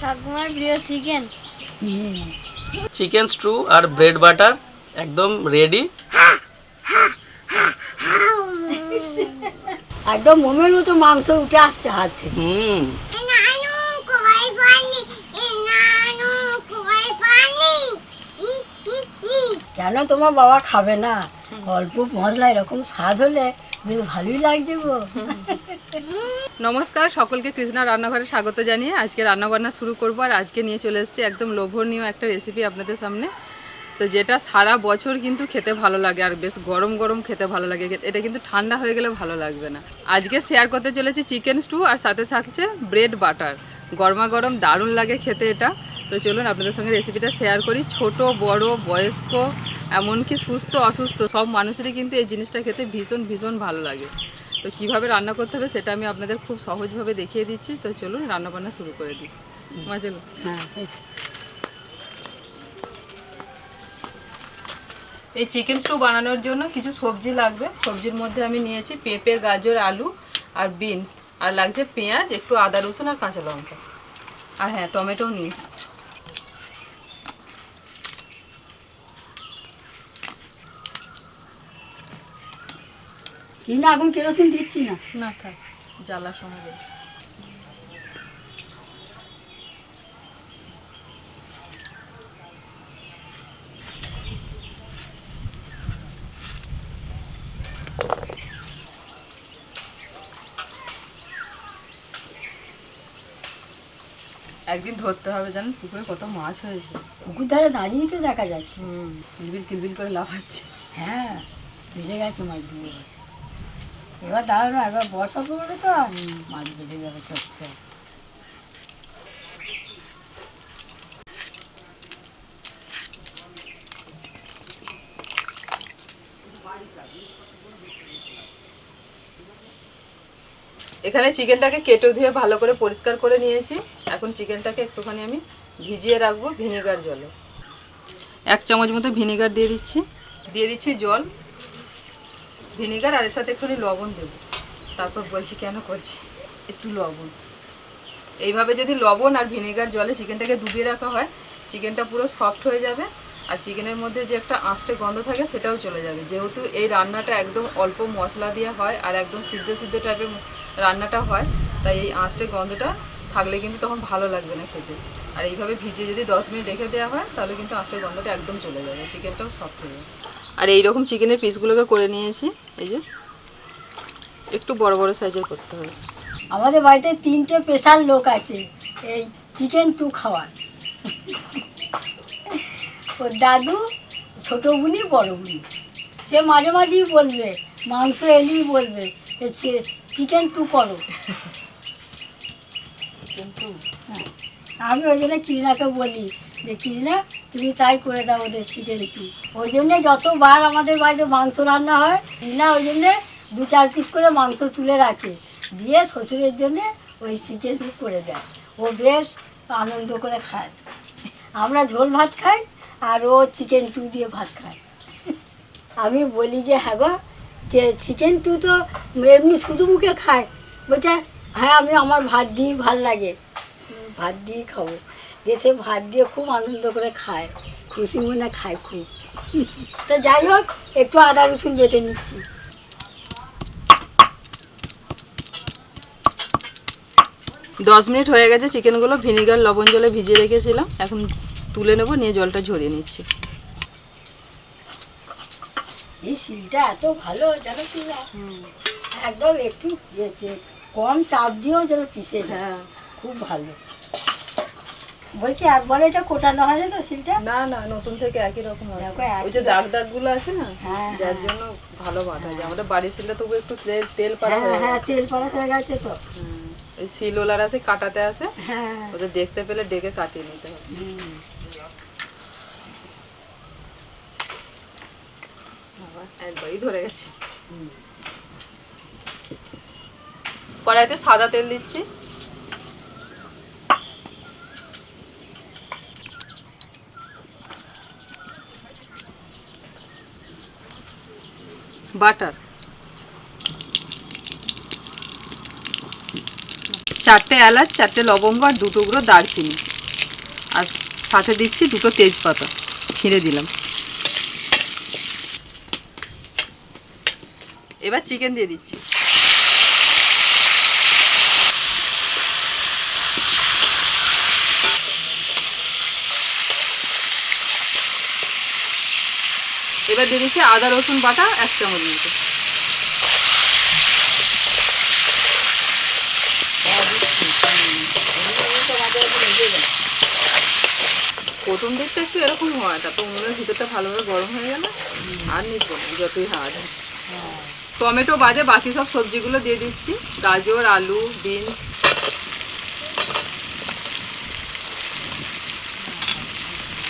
ঠাকুমার প্রিয় chicken. Chicken stew আর ব্রেড বাটার একদম রেডি। একদম মোমের মতো মাংস উঠে আসছে হাত থেকে। হুম। নানু কই পানি নানু কই পানি? নি নি নি। কেন তোমার বাবা খাবে না? অল্প মশলা এরকম স্বাদ হলে নমস্কার, সকলকে কৃষ্ণা রান্নাঘরে স্বাগত জানিয়ে আজকে রান্নাবান্না শুরু করব আর আজকে নিয়ে চলে এসেছি একদম লোভনীয় একটা রেসিপি আপনাদের সামনে। তো যেটা সারা বছর কিন্তু খেতে ভালো লাগে আর বেশ গরম গরম খেতে ভালো লাগে। এটা কিন্তু ঠান্ডা হয়ে গেলে ভালো লাগবে না। আজকে শেয়ার করতে চলেছি চিকেন স্টু আর সাথে থাকছে ব্রেড বাটার গরমা গরম দারুণ লাগে খেতে এটা। তো চলুন আপনাদের সঙ্গে রেসিপিটা শেয়ার করি। ছোট বড় বয়স্ক এমনকি সুস্থ অসুস্থ সব মানুষেরই কিন্তু এই জিনিসটা খেতে ভীষণ ভীষণ ভালো লাগে। তো কীভাবে রান্না করতে হবে সেটা আমি আপনাদের খুব সহজভাবে দেখিয়ে দিচ্ছি। তো চলুন রান্না বান্না শুরু করে দিই। মা চলুন। হ্যাঁ এই চিকেন স্টু বানানোর জন্য কিছু সবজি লাগবে। সবজির মধ্যে আমি নিয়েছি পেঁপে গাজর আলু আর বিনস আর লাগছে পেঁয়াজ একটু আদা রসুন আর কাঁচা লঙ্কা। আর হ্যাঁ টমেটো নিয়েছি। না এখন কেরোসিন দিচ্ছি না। না থাক জ্বালার সময় একদিন ধরতে হবে জানেন পুকুরে কত মাছ হয়েছে। পুকুর ধারে দাঁড়িয়ে তো দেখা যাচ্ছে। হুম চিলবিল চিলবিল করে লাফাচ্ছে। হ্যাঁ বেড়ে গেছে মাছ দিয়ে এবার দাঁড়ানো এবার বর্ষা পড়বে তো আর মাছ বেড়ে যাবে চচ্ছে এখানে চিকেনটাকে কেটে ধুয়ে ভালো করে পরিষ্কার করে নিয়েছি। এখন চিকেনটাকে একটুখানি আমি ভিজিয়ে রাখব ভিনেগার জলে। এক চামচ মতো ভিনেগার দিয়ে দিচ্ছি। দিয়ে দিচ্ছি জল। ভিনেগার আর এর সাথে একটুখানি লবণ দেবো। তারপর বলছি, কেন করছি? একটু লবণ। এইভাবে যদি লবণ আর ভিনেগার জলে চিকেনটাকে ডুবিয়ে রাখা হয়, চিকেনটা পুরো সফট হয়ে যাবে আর চিকেনের মধ্যে যে একটা আঁশটে গন্ধ থাকে সেটাও চলে যাবে। যেহেতু এই রান্নাটা একদম অল্প মশলা দিয়ে হয় আর একদম সিদ্ধ সিদ্ধ টাইপের রান্নাটা হয়, তাই এই আঁশটে গন্ধটা থাকলে কিন্তু তখন ভালো লাগবে না খেতে। আর এইভাবে ভিজিয়ে যদি দশ মিনিট রেখে দেওয়া হয়, তাহলে কিন্তু আঁশটের গন্ধটা একদম চলে যাবে। চিকেনটাও সফট হয়ে যাবে। আর এইরকম চিকেনের পিসগুলোকে করে নিয়েছি এই যে। একটু বড় বড় সাইজের করতে হবে। আমাদের বাড়িতে তিনটে স্পেশাল লোক আছে এই চিকেন টু খাওয়ার। ওর দাদু ছোট বুনি বড় বুনি। সে মাঝে মাঝেই বলবে মাংস এলেই বলবে চিকেন টু করো। হ্যাঁ। আমি ওই জন্য কিনাকে বলি যে কিনা তুমি তাই করে দাও ওদের চিকেন টু ওই জন্যে যতবার আমাদের বাড়িতে মাংস রান্না হয় কিনা ওই জন্যে দু চার পিস করে মাংস তুলে রাখে। দিয়ে শ্বশুরের জন্যে ওই চিকেন করে দেয়। ও বেশ আনন্দ করে খায়। আমরা ঝোল ভাত খাই আর ও চিকেন টু দিয়ে ভাত খায়। আমি বলি যে হ্যাঁ গো, যে চিকেন টু তো এমনি শুধু মুখে খায়। বলছে হ্যাঁ আমি আমার ভাত দিয়েই ভালো লাগে। ভাত দিয়েই খাব। সে ভাত দিয়ে খুব আনন্দ করে খায়। খুশি মনে খায় খুব। তো যাই হোক একটু আদা রসুন বেটে নিচ্ছি। দশ মিনিট হয়ে গেছে চিকেনগুলো ভিনিগার লবণ জলে ভিজিয়ে রেখেছিলাম। এখন তুলে নেব নিয়ে জলটা ঝরিয়ে নিচ্ছি। এই শিলটা এত ভালো জানো কি একদম একটু ইয়েছে, কম চাপ দিয়েও যেন পিসে হ্যাঁ। খুব ভালো। বলছি একবারে এটা কোটানো হয় না তো শিলটা না না নতুন থেকে একই রকম একই ওই যে দাগ দাগগুলো আছে না হ্যাঁ, যার হ্যাঁ। জন্য ভালো বাটা যায়। আমাদের বাড়ির শিলে তবু একটু তেল তেল পাড়া হ্যাঁ হ্যাঁ তেল পড়া হয়ে গেছে তো। ওই শিলোলার আছে কাটাতে আছে। হ্যাঁ। ওদের দেখতে পেলে ডেকে কাটিয়ে নিতে হবে। একবারই ধরে গেছে। কড়াইতে সাদা তেল দিচ্ছি। বাটার। চারটে এলাচ, চারটে লবঙ্গ আর দুটো গুঁড়ো দারচিনি। আর সাথে দিচ্ছি দুটো তেজপাতা। ছিঁড়ে দিলাম। এবার চিকেন দিয়ে দিচ্ছি। এবার দিয়ে দিচ্ছি আদা, রসুন বাটা এক চামচ মতো প্রথম দিকটা একটু এরকম হয়, তারপর উনুনের ভিতরটা ভালোভাবে গরম হয়ে গেল আর নিচ্ছি যতই দেয় টমেটো বাদে বাকি সব সবজিগুলো দিয়ে দিচ্ছি। গাজর, আলু, বিনস।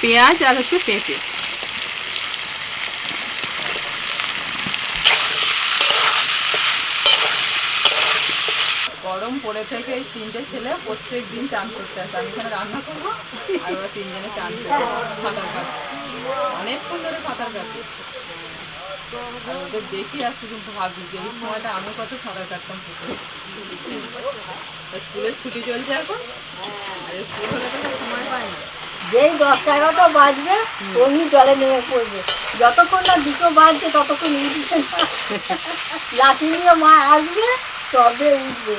পেঁয়াজ আর হচ্ছে পেঁপে। পড়ে থেকে তিনটে ছেলে প্রত্যেক দিন চান করতে আসে। আমি এখানে রান্না করব, আর ওরা তিনজনে চান করবে। সাঁতার কাটবে অনেকক্ষণ ধরে সাঁতার কাটবে দেখি আসছি কিন্তু ভাবি যে এই সময়টা আমি কত সাঁতার কাটতাম স্কুলের ছুটি চলছে এখন, আর স্কুল হলে তো সময় পায় না। যেই দশটা এগারোটা বাজবে, অমনি জলে নেমে পড়বে। যতক্ষণ না দুটো বাজছে, ততক্ষণ লাঠি নিয়ে মা আসবে, তবে উঠবে।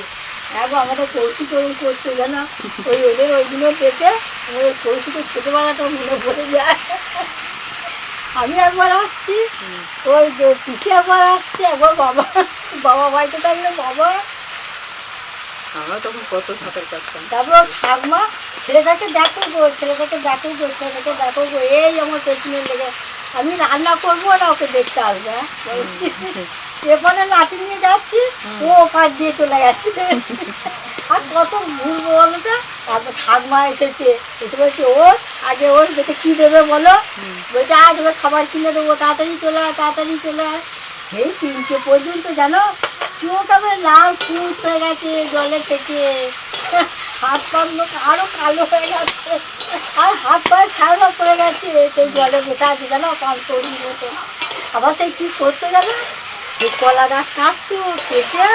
এখন আমাদের কৌশি তরুণ করছে যেন ওই ওদের ওইগুলো দেখে আমাদের কৌশিকের ছোটোবেলাটা মনে পড়ে যায়। আমি একবার আসছি ওই পিসি একবার আসছে একবার বাবা বাবা বাড়িতে থাকলে বাবা। আমরা তখন কত সাঁতার কাটতাম। তারপর ঠাকমা ছেলেটাকে দেখো গো ছেলেটাকে দেখো গো ছেলেটাকে দেখো গো এই আমার পেছনে লেগে আমি রান্না করব না ওকে দেখতে আসবে হ্যাঁ? এখানে লাঠি নিয়ে যাচ্ছি ও ওপার দিয়ে চলে যাচ্ছে। আর কত ঘুরবো বলো তো? তারপর ঠাকমা এসেছে। এসে বলছে ও আগে ওর দেখে কী দেবে বলো? বলছে আজ ওকে খাবার কিনে দেবো তাড়াতাড়ি চলে আয় তাড়াতাড়ি চলে আয়। এই তিনটে পর্যন্ত জানো চোখ আমার লাল ফুট হয়ে গেছে জলে থেকে। হাত পা লোক আরও কালো হয়ে গেছে। আর হাত পায়ে ছাওড়া পড়ে গেছে। সেই জলে বসে আছে জানো পান তৈরি মতো আবার সেই কী করতে জানো? এই কলা গাছ কাটতো কেটে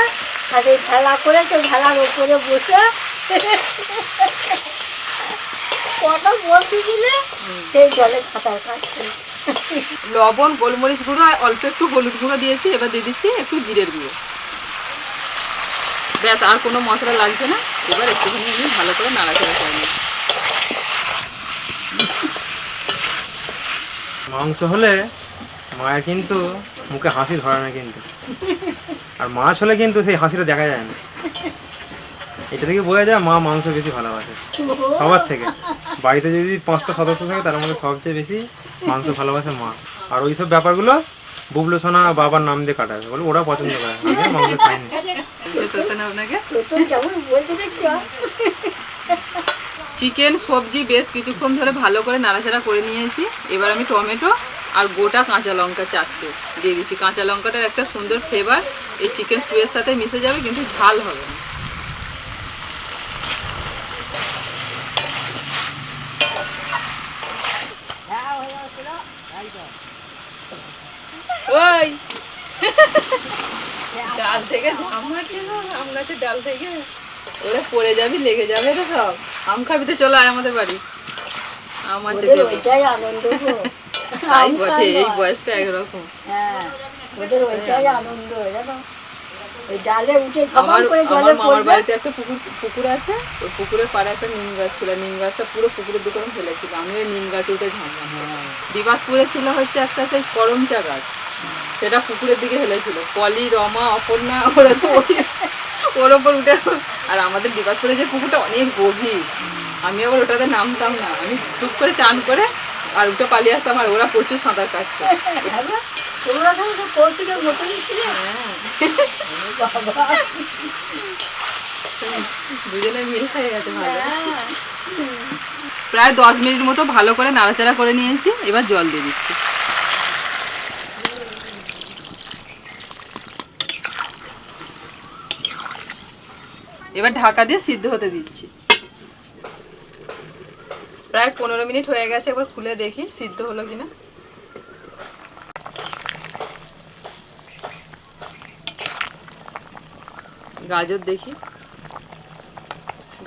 এই ভেলা করে সেই ভেলার ওপরে বসে। কটা বসে দিলে সেই জলে সাঁতার কাটছে। লবণ গোলমরিচ গুঁড়ো আর অল্প একটু হলুদ গুঁড়ো দিয়েছি এবার দিয়ে দিচ্ছি একটু জিরের গুঁড়ো। ব্যাস আর কোনো মশলা লাগছে না। এবার একটুখানি আমি ভালো করে নাড়াচাড়া করে নিই মাংস হলে মায়ের কিন্তু মুখে হাসি ধরে না কিন্তু। আর মাছ হলে কিন্তু সেই হাসিটা দেখা যায় না। এটা থেকে বোঝা যায় মা মাংস বেশি ভালোবাসে। সবার থেকে। বাড়িতে যদি পাঁচটা সদস্য থাকে তার মধ্যে সবচেয়ে বেশি মাংস ভালোবাসে মা। আর ওইসব ব্যাপারগুলো বুবলু সোনা বাবার নাম দিয়ে কাটাবে বলে ওরা পছন্দ করে। আমি মাংস খাইনি চিকেন সবজি বেশ কিছুক্ষণ ধরে ভালো করে নাড়াচাড়া করে নিয়েছি। এবার আমি টমেটো আর গোটা কাঁচা লঙ্কা চারটে। দিয়ে দিচ্ছি। কাঁচা লঙ্কাটার একটা সুন্দর ফ্লেভার এই চিকেন স্টুয়ের সাথে মিশে যাবে কিন্তু ঝাল হবে না। ওই! ডাল থেকে ঝাম মারছে না আম গাছের ডাল থেকে। ওরা পড়ে যাবি লেগে যাবে তো সব। আম খাবি তো চলে আয় আমাদের বাড়ি। আম আছে তাই আম বটে এই বয়সটা একরকম। হ্যাঁ ওদের ওইটাই আনন্দ জানো? ওই ডালে উঠে আমার আমার মামার বাড়িতে একটা পুকুর পুকুর আছে ওই পুকুরের পাড়ে একটা নিম গাছ ছিল নিম গাছটা পুরো পুকুরের দিকে ফেলেছিল আমি ওই নিম গাছে উঠে ঝামলাম। বিবাদপুরে ছিল হচ্ছে একটা সেই করমচা গাছ সেটা পুকুরের দিকে ফেলেছিল। পলি রমা অপর্ণা ওরা সব ওর ওপর উঠে আর আমাদের বিবাদপুরে যে পুকুরটা অনেক গভীর আমি আবার ওটাতে নামতাম না। আমি টুক করে চান করে আর উঠে পালিয়ে আসতাম আর ওরা প্রচুর সাঁতার কাটতো। হ্যাঁ, তোমরা তো কৌতুকের মতনই ছিলে হ্যাঁ। দুজনে মিল হয়ে গেছে ভালো। প্রায় দশ মিনিট মতো ভালো করে নাড়াচাড়া করে নিয়েছি এবার জল দিয়ে দিচ্ছি। এবার ঢাকা দিয়ে সিদ্ধ হতে দিচ্ছি। প্রায় পনেরো মিনিট হয়ে গেছে, এবার খুলে দেখি সিদ্ধ হলো কিনা। গাজর দেখি।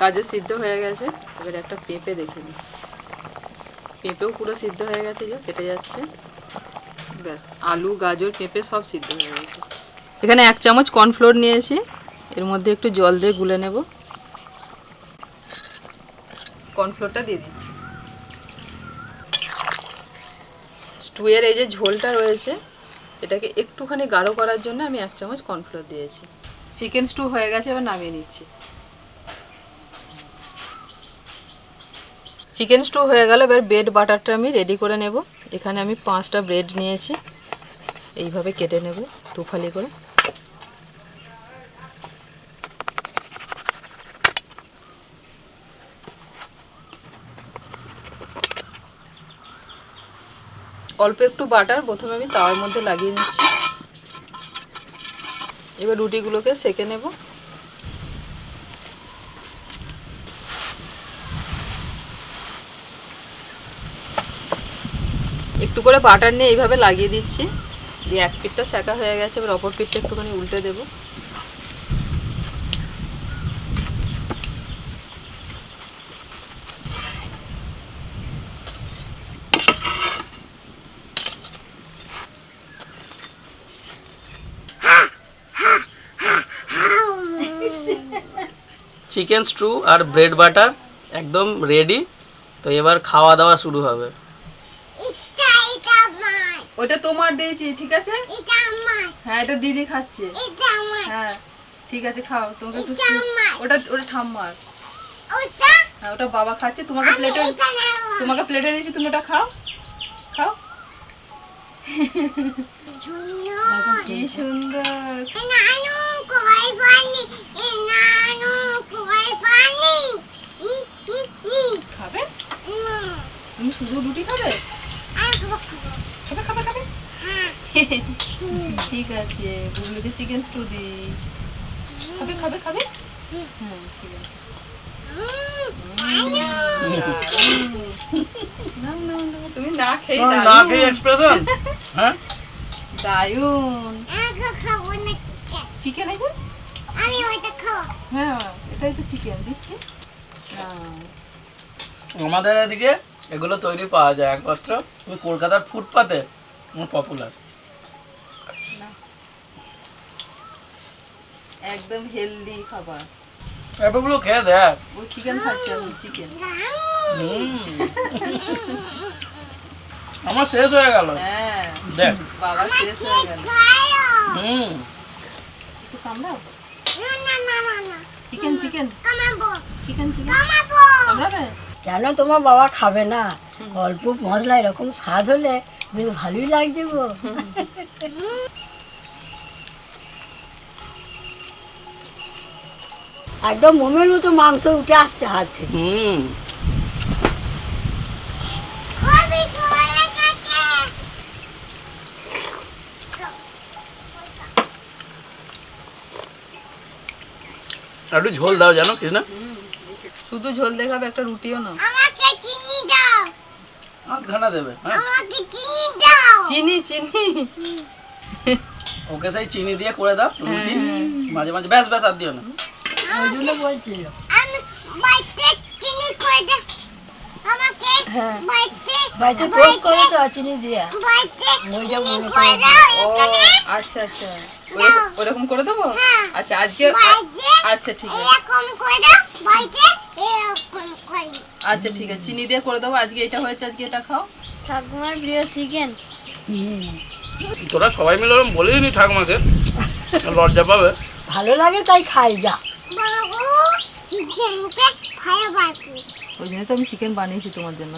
গাজর সিদ্ধ হয়ে গেছে, এবার একটা পেঁপে দেখে নিই। পেঁপেও পুরো সিদ্ধ হয়ে গেছে যে কেটে যাচ্ছে। ব্যাস, আলু, গাজর, পেঁপে সব সিদ্ধ হয়ে গেছে। এখানে এক চামচ কর্নফ্লোর নিয়েছি, এর মধ্যে একটু জল দিয়ে গুলে নেব। কর্নফ্লোরটা দিয়ে দিচ্ছি। স্টুয়ের এই যে ঝোলটা রয়েছে, এটাকে একটুখানি গাঢ় করার জন্য আমি এক চামচ কর্নফ্লোর দিয়েছি। চিকেন স্টু হয়ে গেছে, এবার নামিয়ে নিচ্ছি। চিকেন স্টু হয়ে গেল, এবার ব্রেড বাটারটা আমি রেডি করে নেব। এখানে আমি পাঁচটা ব্রেড নিয়েছি। এইভাবে কেটে নেব, দুফালি করে। অল্প একটু বাটার, প্রথমে আমি তাওয়ার মধ্যে লাগিয়ে নিচ্ছি। এবার রুটিগুলোকে সেকে নেব। একটু করে বাটার নিয়ে এইভাবে লাগিয়ে দিচ্ছি। দিয়ে এক পিঠটা সেকা হয়ে গেছে, এবার অপর পিঠটা একটুখানি উল্টে দেবো। চিকেন স্ট্রু আর ব্রেড বাটার একদম রেডি তো এবার খাওয়া দাওয়া শুরু হবে। ওটা তোমার দিয়েছি ঠিক আছে? হ্যাঁ এটা দিদি খাচ্ছে। হ্যাঁ ঠিক আছে খাও। তোমাকে একটু ওটা ওটা ঠাম্মার। হ্যাঁ ওটা বাবা খাচ্ছে। তোমাকে প্লেটে তোমাকে প্লেটে দিয়েছি তুমি ওটা খাও। খাও। কি সুন্দর। নানু কই পানি নানু কই পানি নি নি নি খাবে? তুমি শুধু রুটি খাবে? হ্যাঁ। ঠিক আছে বুবলিকে চিকেন স্টু দি খাবে খাবে খাবে? হ্যাঁ ঠিক আছে। না তুমি না খেয়ে না খেয়ে এক্সপ্রেশন হ্যাঁ? দারুণ। খাব না। চিকেন এই যে আমি ওইটা খাব। হ্যাঁ এটাই তো চিকেন দিচ্ছি। হ্যাঁ। আমাদের এদিকে এগুলো তৈরি পাওয়া যায় একমাত্র তুমি কলকাতার ফুটপাতে পপুলার একদম হেলদি খাবার। এগুলো খেয়ে দেখ। ও চিকেন খাচ্ছে চিকেন হুম। আমার শেষ হয়ে গেল। হ্যাঁ দেখ। বাবা শেষ হয়ে গেল। হুম। একটু কামড়াও। না না না না না। চিকেন চিকেন চিকেন চিকেন কামড়াবে। কেন তোমার বাবা খাবে না? অল্প মশলা এরকম স্বাদ হলে বেশ ভালোই লাগছে গো। একদম মোমের মতো মাংস উঠে আসছে হাত থেকে হুম খুবই ভালো লাগে একটু ঝোল দাও জানো কি না শুধু ঝোল দেখাবে একটা রুটিও না আমাকে চিনি দাও। খানা দেবে হ্যাঁ? আমাকে চিনি দাও। চিনি চিনি। ওকে সেই চিনি দিয়ে করে দাও রুটি। মাঝে মাঝে ব্যাস ব্যাস আর দিও না। ওই জন্য বলছি। আমি বাইতে চিনি করে দাও আমাকে হ্যাঁ। বাইতে বাড়িতে করে তো চিনি দিয়ে? ও আচ্ছা আচ্ছা। ওরকম- ওরকম করে দেবো? হ্যাঁ। আচ্ছা আজকে আচ্ছা ঠিক আছে। এরকম করে দাও বাইতে এরকম করে আচ্ছা ঠিক আছে। চিনি দিয়ে করে দেবো। আজকে এটা হয়েছে আজকে এটা খাও। ঠাকুমার প্রিয় চিকেন। তোরা সবাই মিলে ওরকম বলেই নি ঠাকুমাকে। লজ্জা পাবে। ভালো লাগে তাই খাই যা। বাবু চিকেনকে বাকি ওই জন্য তো আমি চিকেন বানিয়েছি তোমার জন্য